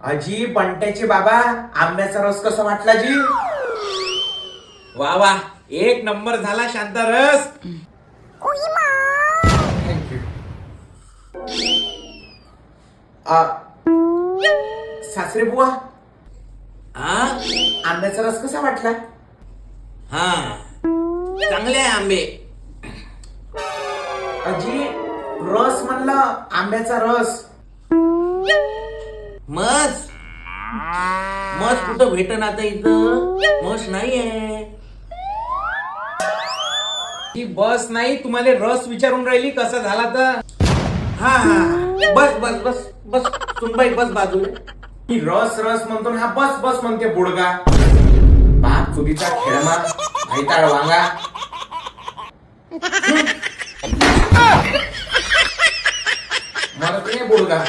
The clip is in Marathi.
अजी बंट्याचे बाबा आंब्याचा रस कसा वाटला जी वा वा एक नंबर झाला शांता रस. थँक्यू सासरे बुवा. हा आंब्याचा रस कसा वाटला? हा. चांगले आहे आंबे. अजी रस म्हणलं आंब्याचा रस. मस. मस कुठं भेटन आता इथं? मस नाहीये. ही बस नाही तुम्हाला रस विचारून राहिली कसा झाला तर? हा हा. बस बस बस बस. सुनबाई बस बाजूला. ही रस रस म्हणतो ना हा बस बस म्हणते बुडगा. बाप चुकीचा खेळमा भैताळ वांगा. मला नाही बुडगा.